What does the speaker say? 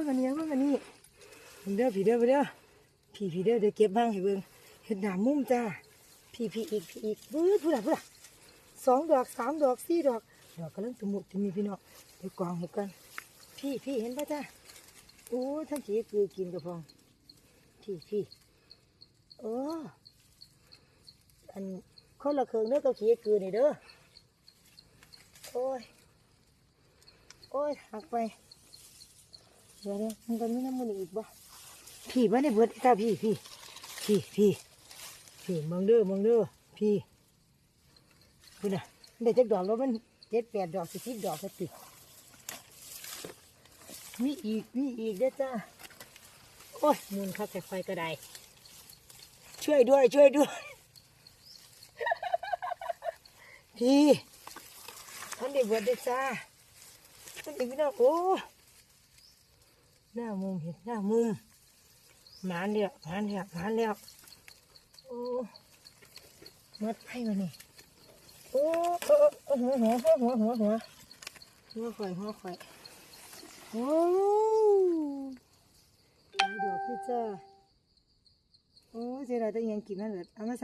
บิ่งอันนี้เบิ่งอันนี้เด้อพี่เด้อพี่เด้อพี่พี่เด้อเดี๋ยวเก็บบ้างให้เบิ่งเห็ดหนามุ่มจ้าพี่พี่อีกพี่อีกเบิ้ดพูดอะพูดอะสองดอกสามดอกสี่ดอกดอกกำลังตะมุกจะมีพี่น้องเดี๋ยวกองให้กันพี่พี่เห็นปะจ้าโอ้ท่านจีคือกินกระพองพี่พี่โอ้อันคนละเครื่องเด้อกับขี้คือนี่เด้อโอ้ยโอ้ยหักไป เดี๋ยวเดี๋ยวมันก็มีน้ำมันอีกบ่พี่บ่ได้เบิดอีกแล้วพี่พี่พี่พี่พี่มองเด้อมองเด้อพี่พูดน่ะได้จักดอกแล้วมันเจ็ดแปดดอกสิบสิบดอกก็ติดมีอีกมีอีกเด้อจ้าโอ้ยมุนเข้าแต่ไฟก็ได้ช่วยด้วย ช่วยด้วย พี่มันได้เบิดได้อจ้ามันอีกพี่น้องโอ้ หน้ามุมเห็นหน้ามุมหมาเดียวหมาเดียวหมาเดียวโอ้มัดไพ่มานี่โอ้โอ้โอ้หัวหัวหัวหัวหัวหัวหัวข่อยหัวข่อยโอ้หลายดอกพี่จ้าโอ้เสียดายแต่ยังกินนั่นแหละเอามา